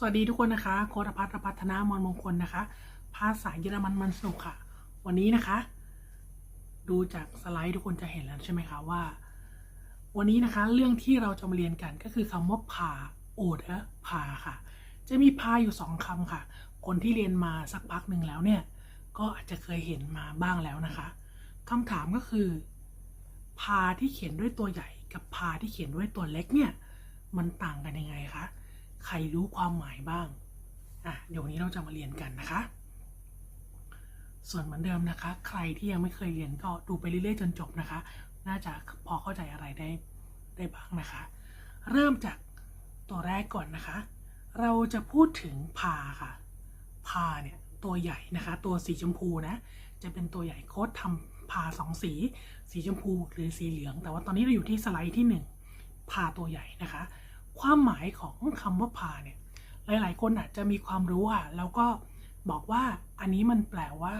สวัสดีทุกคนนะคะ โคตพัฒน์พัฒนามอนมงคลนะคะ ภาษาเยอรมันมันสนุกค่ะ วันนี้นะคะ ดูจากสไลด์ทุกคนจะเห็นแล้วใช่ไหมคะว่า วันนี้นะคะ เรื่องที่เราจะมาเรียนกันก็คือคำว่าพาโอดะพาค่ะ จะมีพาอยู่สองคำค่ะ คนที่เรียนมาสักพักหนึ่งแล้วเนี่ย ก็อาจจะเคยเห็นมาบ้างแล้วนะคะคำถามก็คือ พาที่เขียนด้วยตัวใหญ่กับพาที่เขียนด้วยตัวเล็กเนี่ย มันต่างกันยังไงคะ ใครรู้ความหมายบ้างอะเดี๋ยววันนี้เราจะมาเรียนกันนะคะ ส่วนเหมือนเดิมนะคะ ใครที่ยังไม่เคยเรียนก็ดูไปเรื่อยๆจนจบนะคะ น่าจะพอเข้าใจอะไรได้ได้บ้างนะคะ เริ่มจากตัวแรกก่อนนะคะ เราจะพูดถึงพาค่ะ พาเนี่ยตัวใหญ่นะคะ ตัวสีชมพูนะ จะเป็นตัวใหญ่โค้ดทำพาสองสี สีชมพูหรือสีเหลือง แต่ว่าตอนนี้เราอยู่ที่สไลด์ที่หนึ่งพาตัวใหญ่นะคะ ความหมายของคำว่าพาเนี่ยหลาย ๆ คนอาจจะมีความรู้ค่ะแล้วก็บอกว่าอันนี้มันแปลว่า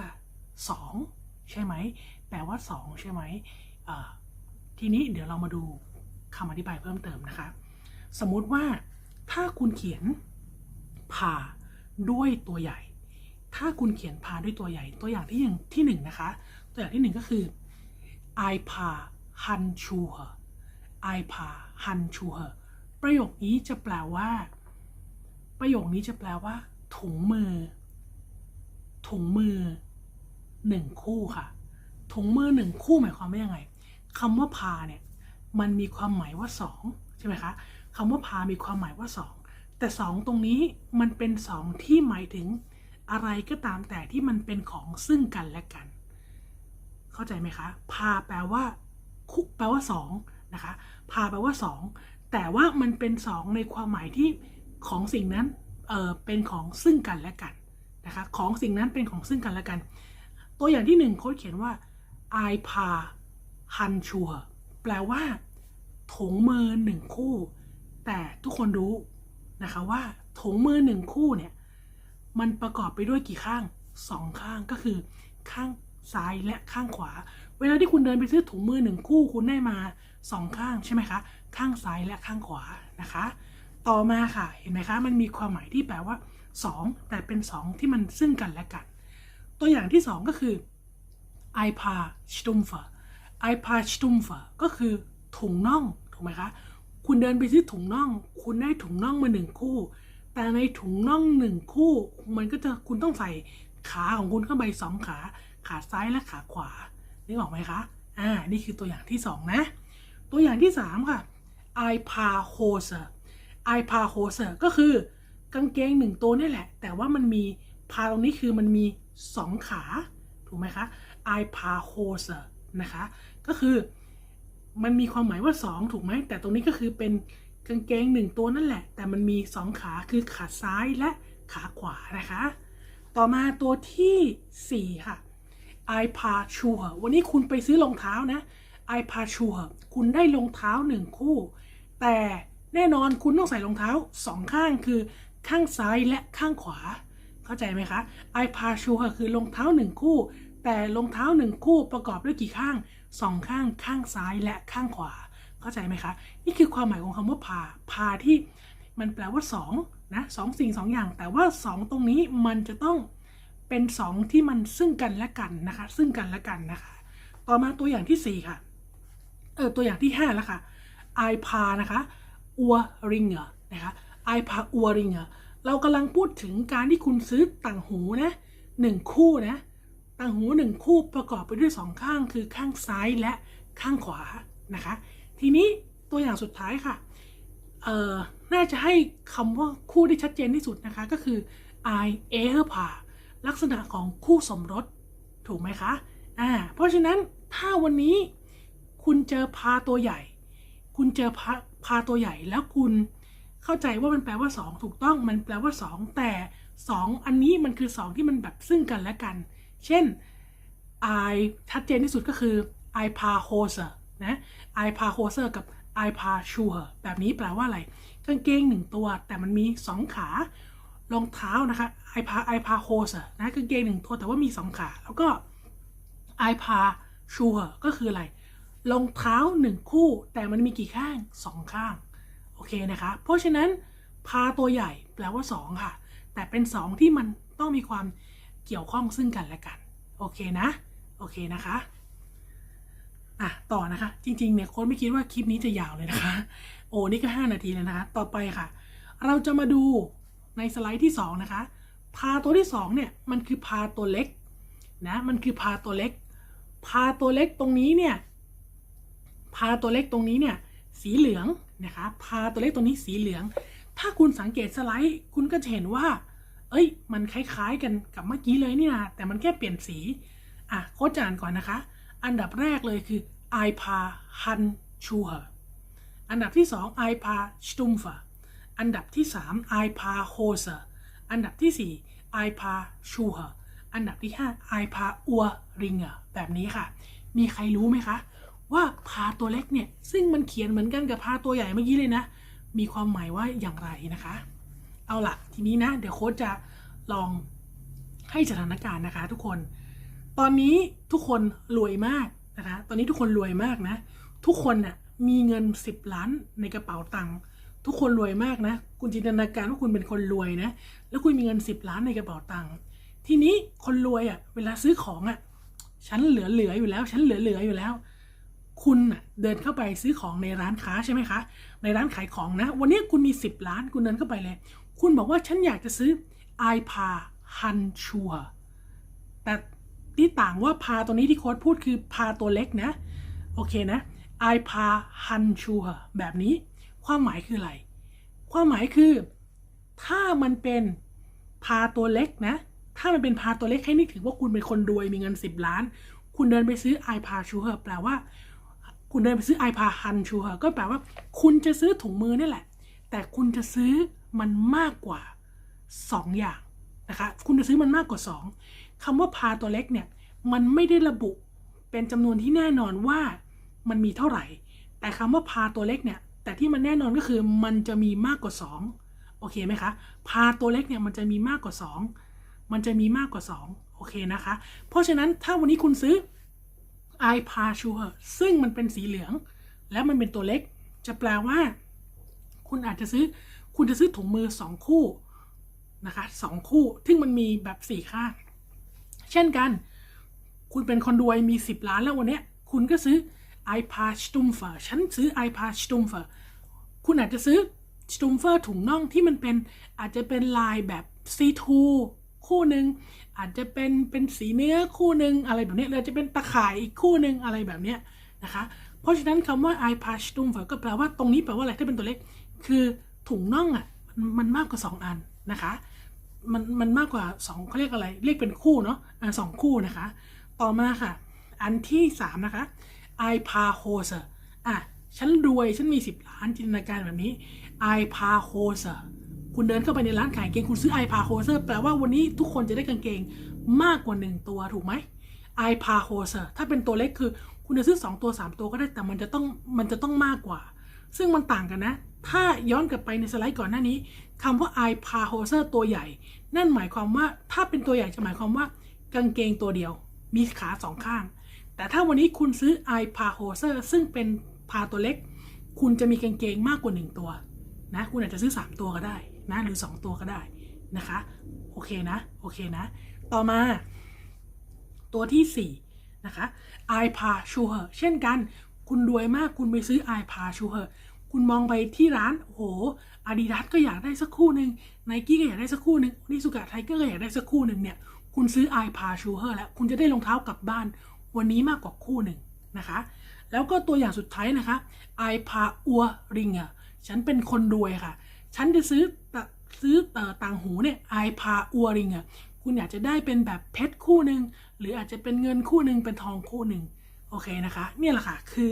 2 ใช่ไหม แปลว่า 2 ใช่ไหมทีนี้เดี๋ยวเรามาดูคำอธิบายเพิ่มเติมนะคะ สมมุติว่าถ้าคุณเขียนพาด้วยตัวใหญ่ ถ้าคุณเขียนพาด้วยตัวใหญ่ ตัวอย่างที่หนึ่งที่หนึ่งนะคะ ตัวอย่างที่หนึ่งก็คือ I พา han chu her I พา han chu her ประโยคนี้จะแปลว่า ประโยคนี้จะแปลว่า ถุงมือ ถุงมือหนึ่งคู่ค่ะ ถุงมือหนึ่งคู่หมายความว่ายังไงคำว่าพาเนี่ยมันมีความหมายว่าสองใช่ไหมคะคำว่าพามีความหมายว่าสองแต่สองตรงนี้มันเป็นสองที่หมายถึงอะไรก็ตามแต่ที่มันเป็นของซึ่งกันและกัน เข้าใจไหมคะ พาแปลว่าคุแปลว่าสองนะคะ พาแปลว่าสอง แต่ว่ามันเป็นสองในความหมายที่ของสิ่งนั้นเออเป็นของซึ่งกันและกันนะคะของสิ่งนั้นเป็นของซึ่งกันและกัน ตัวอย่างที่หนึ่งเขาเขียนว่า I พา han c h u แปลว่าถุงมือหนึ่งคู่ แต่ทุกคนรู้นะคะว่าถุงมือหนึ่งคู่เนี่ยมันประกอบไปด้วยกี่ข้างสองข้างก็คือข้าง ซ้ายและข้างขวา เวลาที่คุณเดินไปซื้อถุงมือหนึ่งคู่คุณได้มาสองข้างใช่ไหมคะ ข้างซ้ายและข้างขวานะคะ ต่อมาค่ะ เห็นไหมคะ มันมีความหมายที่แปลว่า 2 แต่เป็น 2 ที่มันซึ่งกันและกัน ตัวอย่างที่ 2 ก็คือ I p a s t u m f e r I p a s t u m f e r ก็คือถุงน่องถูกไหมคะ คุณเดินไปซื้อถุงน่อง คุณได้ถุงน่องมาหนึ่งคู่ แต่ในถุงน่องหนึ่งคู่ มันก็จะคุณต้องใส่ขาของคุณเข้าไปสองขา ขาซ้ายและขาขวานึกออกไหมคะอ่านี่คือตัวอย่างที่สองนะ ตัวอย่างที่สามค่ะ I p a h o s e r I p a h o s e r ก็คือกางเกงหนึ่งตัวนี่แหละ แต่ว่ามันมีพาตรงนี้คือมันมีสองขา ถูกไหมคะ I p a h o s e r นะคะ ก็คือมันมีความหมายว่า 2 ถูกไหม แต่ตรงนี้ก็คือเป็นกางเกงหนึ่งตัวนั่นแหละ แต่มันมี 2 ขาคือขาซ้ายและขาขวานะคะ ต่อมาตัวทีสี่4 ค่ะ I p a s h u r วันนี้คุณไปซื้อรองเท้านะ I p a s h u r คุณได้รองเท้าหนึ่งคู่ แต่แน่นอนคุณต้องใส่รองเท้าสองข้างคือข้างซ้ายและข้างขวา เข้าใจไหมคะ I p a s h u r คือรองเท้าหนึ่งคู่ แต่รองเท้าหนึ่งคู่ประกอบด้วยกี่ข้างสองข้างข้างซ้ายและข้างขวา เข้าใจไหมคะ นี่คือความหมายของคำว่าพาพาที่มันแปลว่า2นะสองสิ่งสองอย่าง แต่ว่า 2 ตรงนี้มันจะต้อง เป็น 2 ที่มันซึ่งกันและกันนะคะ ซึ่งกันและกันนะคะ ต่อมาตัวอย่างที่ 4 ค่ะ เออตัวอย่างที่5แล้วค่ะ I พานะคะอัวริงเ r นะคะ I พาอัวริงเ r เรากำลังพูดถึงการที่คุณซื้อต่างหูนะหนึ่งคู่นะต่างหูหนึ่งคู่ประกอบไปด้วยสองข้างคือข้างซ้ายและข้างขวานะคะ ทีนี้ตัวอย่างสุดท้ายค่ะ เอ่อ น่าจะให้คำว่าคู่ที่ชัดเจนที่สุดนะคะ ก็คือ I a h p a ลักษณะของคู่สมรส ถูกไหมคะอ่าเพราะฉะนั้นถ้าวันนี้คุณเจอพาตัวใหญ่ คุณเจอพาพาตัวใหญ่แล้วคุณเข้าใจว่ามันแปลว่า 2 ถูกต้องมันแปลว่า 2 แต่ 2 อันนี้มันคือ 2 ที่มันแบบซึ่งกันและกัน เช่น I ชัดเจนที่สุดก็คือ I p a h o s e r นะ I p a h o s e r กับ I p a s h u r แบบนี้แปลว่าอะไร กางเกงหนึ่งตัวแต่มันมี 2 ขา รองเท้านะคะ I p a I p a h o s e r นะกางเกงหนึ่งตัวแต่ว่ามี2ขา แล้วก็ I p a s h u r ก็คืออะไรรองเท้าหนึ่งคู่ แต่มันมีกี่ข้างสองข้าง โอเคนะคะ เพราะฉะนั้นพาตัวใหญ่แปลว่าสองค่ะ แต่เป็นสองที่มันต้องมีความเกี่ยวข้องซึ่งกันและกัน โอเคนะ โอเคนะคะอะต่อนะคะ จริงๆเนี่ยโค้ดไม่คิดว่าคลิปนี้จะยาวเลยนะคะ โอ้นี่ก็ 5 นาทีแล้วนะคะ ต่อไปค่ะ เราจะมาดู ในสไลด์ที่ 2 นะคะ พาตัวที่ 2 เนี่ย มันคือพาตัวเล็กนะ มันคือพาตัวเล็ก พาตัวเล็กตรงนี้เนี่ย พาตัวเล็กตรงนี้เนี่ย สีเหลืองนะคะ พาตัวเล็กตรงนี้สีเหลือง ถ้าคุณสังเกตสไลด์ คุณก็จะเห็นว่า เอ้ย มันคล้ายๆกันกับเมื่อกี้เลยนี่นะ แต่มันแค่เปลี่ยนสี อะ โค้ดจะอ่านก่อนนะคะ อันดับแรกเลยคือ i p a han c h u h e อันดับที่2 i p a stumpfe อั อันดับที่3 i p a hose อันดับที่4 i p a s c h u h e อันดับที่5 i p a ur ringer แบบนี้ค่ะ มีใครรู้ไหมคะ ว่าพาตัวเล็กเนี่ย ซึ่งมันเขียนเหมือนกันกับพาตัวใหญ่เมื่อกี้เลยนะ มีความหมายว่าอย่างไรนะคะ เอาละทีนี้นะ เดี๋ยวโค้ดจะลองให้สถานการณ์นะคะ ทุกคน ตอนนี้ทุกคนรวยมากนะคะ ตอนนี้ทุกคนรวยมากนะ ทุกคนน่ะมีเงิน 10 ล้านในกระเป๋าตังค์ ทุกคนรวยมากนะ คุณจินตนาการว่าคุณเป็นคนรวยนะ แล้วคุณมีเงิน 10 ล้านในกระเป๋าตังค์ทีนี้คนรวยอะ่ะ เวลาซื้อของอะ่ะฉันเหลือเหลืออยู่แล้ว ฉันเหลือเหลืออยู่แล้ว คุณน่ะเดินเข้าไปซื้อของในร้านค้าใช่ไหมคะ ในร้านขายของนะ วันนี้คุณมี 10 ล้านคุณเดินเข้าไปเลย คุณบอกว่าฉันอยากจะซื้อ iPa Han c h u r แต่ที่ต่างว่าพาตัวนี้ที่โค้ดพูดคือพาตัวเล็กนะ โอเคนะ I พา Han c h u r แบบนี้ ความหมายคืออะไร ความหมายคือ ถ้ามันเป็นพาตัวเล็กนะ ถ้ามันเป็นพาตัวเล็กให้นึกถึงว่าคุณเป็นคนรวยมีเงิน 10 ล้าน คุณเดินไปซื้อ I พา c h u r แปลว่า คุณเดินไปซื้อ I พา Han c h u r ก็แปลว่า คุณจะซื้อถุงมือนี่แหละ แต่คุณจะซื้อมันมากกว่า 2 อย่างนะคะ คุณจะซื้อมันมากกว่า 2คำว่าพาตัวเล็กเนี่ย มันไม่ได้ระบุเป็นจำนวนที่แน่นอนว่ามันมีเท่าไหร่ แต่คำว่าพาตัวเล็กเนี่ย แต่ที่มันแน่นอนก็คือมันจะมีมากกว่า 2 โอเคไหมคะพาตัวเล็กเนี่ยมันจะมีมากกว่า 2 มันจะมีมากกว่า 2 โอเคนะคะ เพราะฉะนั้นถ้าวันนี้คุณซื้อ i p a s u r ซึ่งมันเป็นสีเหลือง แล้วมันเป็นตัวเล็ก จะแปลว่า คุณอาจจะซื้อ คุณจะซื้อถุงมือ 2 คู่นะคะสองคู่ ซึ่งมันมีแบบสี่ข้าง เช่นกัน คุณเป็นคนรวยมี 10 ล้านแล้ววันนี้คุณก็ซื้อ i p a s t u m f e r ฉันซื้อ i p a s t u m f e r คุณอาจจะซื้อ s t u m f e r ถุงน่องที่มันเป็นอาจจะเป็นลายแบบ C2 คู่หนึ่งอาจจะเป็นเป็นสีเนื้อคู่หนึ่งอะไรแบบนี้หรือจะเป็นตะข่ายอีกคู่หนึ่งอะไรแบบนี้นะคะ เพราะฉะนั้นคำว่า i p a s t u m f e r ก็แปลว่าตรงนี้แปลว่าอะไรถ้าเป็นตัวเล็กคือถุงน่องอะมันมากกว่า 2 อันนะคะมันมันมากกว่า2เขาเรียกอะไร เรียกเป็นคู่เนาะอ่าสองคู่นะคะ ต่อมาค่ะ อันที่ 3 นะคะ i p a h o s e อะ ฉันรวย ฉันมี 10 ล้าน จินตนาการแบบนี้ i p a h o s e คุณเดินเข้าไปในร้านขายเกง คุณซื้อ i p a h o s e แปลว่าวันนี้ทุกคนจะได้กางเกงมากกว่า 1 ตัวถูกไหม i p a h o s e ถ้าเป็นตัวเล็กคือ คุณจะซื้อ 2 ตัว 3 ตัวก็ได้ แต่มันจะต้อง มันจะต้องมากกว่า ซึ่งมันต่างกันนะ ถ้าย้อนกลับไปในสไลด์ก่อนหน้านี้คำว่า i p a h o s e ตัวใหญ่ นั่นหมายความว่า ถ้าเป็นตัวใหญ่จะหมายความว่า กางเกงตัวเดียว มีขาสองข้าง แต่ถ้าวันนี้คุณซื้อ i p a h o s e r ซึ่งเป็นพาตัวเล็ก คุณจะมีกางเกงมากกว่า 1 ตัวนะ คุณอาจจะซื้อ 3 ตัวก็ได้นะหรือ 2 ตัวก็ได้นะคะ โอเคนะ โอเคนะ ต่อมา ตัวที่ 4 นะคะ i p a s h u h e r เช่นกัน คุณรวยมากคุณไปซื้อ i p a s h u h e r คุณมองไปที่ร้าน โอ้โหอาดิดาสก็อยากได้สักคู่หนึ่งไนกี้ก็อยากได้สักคู่หนึ่งนิสุกะไทเกอร์ก็อยากได้สักคู่หนึ่งเนี่ย คุณซื้อ i p a s h u h e r แล้ว คุณจะได้รองเท้ากลับบ้าน วันนี้มากกว่าคู่หนึ่งนะคะ แล้วก็ตัวอย่างสุดท้ายนะคะ i p a u r r i n g ฉันเป็นคนรวยค่ะ ฉันจะซื้อตะซื้อต่างหูเนี่ย i p a u r r i n g คุณอยากจะได้เป็นแบบเพชรคู่หนึ่งหรืออาจจะเป็นเงินคู่หนึ่งเป็นทองคู่หนึ่งโอเคนะคะ เนี่ยแหละค่ะ คือ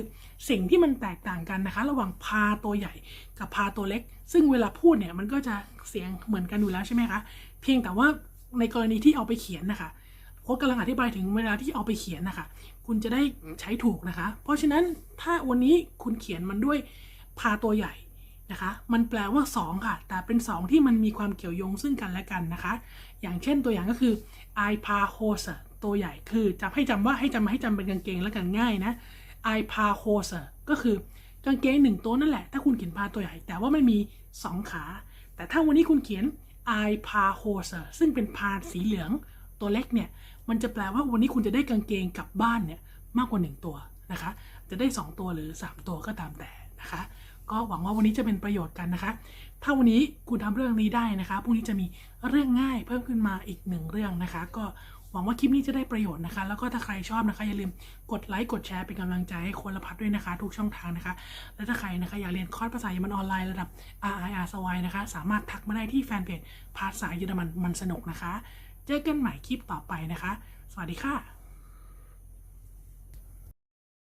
สิ่งที่มันแตกต่างกันนะคะ ระหว่างพาตัวใหญ่กับพาตัวเล็ก ซึ่งเวลาพูดเนี่ยมันก็จะเสียงเหมือนกันอยู่แล้วใช่ไหมคะ เพียงแต่ว่าในกรณีที่เอาไปเขียนนะคะ โค้ดกำลังอธิบายถึงเวลาที่เอาไปเขียนนะคะ คุณจะได้ใช้ถูกนะคะ เพราะฉะนั้นถ้าวันนี้คุณเขียนมันด้วยพาตัวใหญ่นะคะ มันแปลว่า 2 ค่ะ แต่เป็น 2 ที่มันมีความเกี่ยวโยงซึ่งกันและกันนะคะ อย่างเช่นตัวอย่างก็คือ i p a h o s e ตัวใหญ่คือจำให้จำว่าให้จำให้จำเป็นกางเกงแล้วกันง่ายนะ i p a h o s e ก็คือกางเกงหนึ่งตัวนั่นแหละ ถ้าคุณเขียนพาตัวใหญ่ แต่ว่าไม่มี 2 ขา แต่ถ้าวันนี้คุณเขียน I p a h o s e ซึ่งเป็นพาสีเหลือง ตัวเล็กเนี่ยมันจะแปลว่าวันนี้คุณจะได้กางเกงกลับบ้านเนี่ยมากกว่า 1 ตัวนะคะ จะได้ 2 ตัวหรือ 3 ตัวก็ตามแต่นะคะ ก็หวังว่าวันนี้จะเป็นประโยชน์กันนะคะ ถ้าวันนี้คุณทำเรื่องนี้ได้นะคะพรุ่งนี้จะมีเรื่องง่ายเพิ่มขึ้นมาอีกหนึ่งเรื่องนะคะ ก็หวังว่าคลิปนี้จะได้ประโยชน์นะคะ แล้วก็ถ้าใครชอบนะคะอย่าลืมกดไลค์กดแชร์เป็นกำลังใจให้คนละพัดด้วยนะคะ ทุกช่องทางนะคะ และถ้าใครนะคะอยากเรียนคอร์สภาษาเยอรมันออนไลน์ระดับ RIR สวายนะคะ สามารถทักมาได้ที่แฟนเพจภาษาเยอรมันมันสนุกนะคะ เจอกันใหม่คลิปต่อไปนะคะ สวัสดีค่ะ